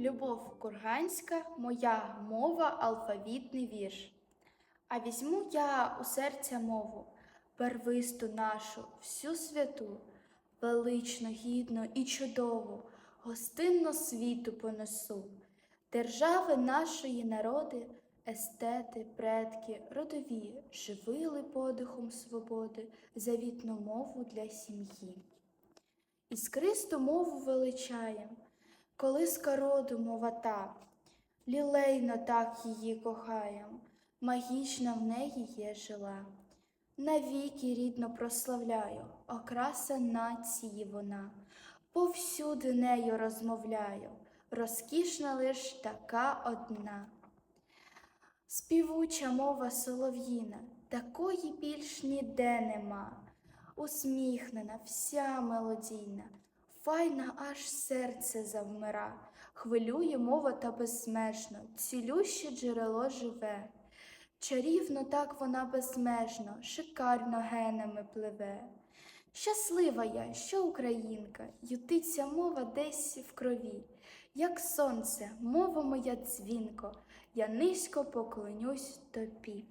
Любов Курганська, моя мова, алфавітний вірш. А візьму я у серця мову, первисту нашу, всю святу, велично, гідну і чудову, гостинно світу понесу. Держави нашої народи, естети, предки, родові, живили подихом свободи, завітну мову для сім'ї. Іскристу мову величаєм, колиска роду мова та, лілейно так її кохаєм, магічна в неї є жила. Навіки рідно прославляю, окраса нації вона, повсюди нею розмовляю, розкішна лиш така одна. Співуча мова солов'їна, такої більш ніде нема, усміхнена, вся мелодійна, файна аж серце завмира, хвилює мова та безсмежно, цілюще джерело живе. Чарівно так вона безмежно, шикарно генами пливе. Щаслива я, що українка, ютиться мова десь в крові, як сонце, мова моя дзвінко, я низько поклонюсь тобі.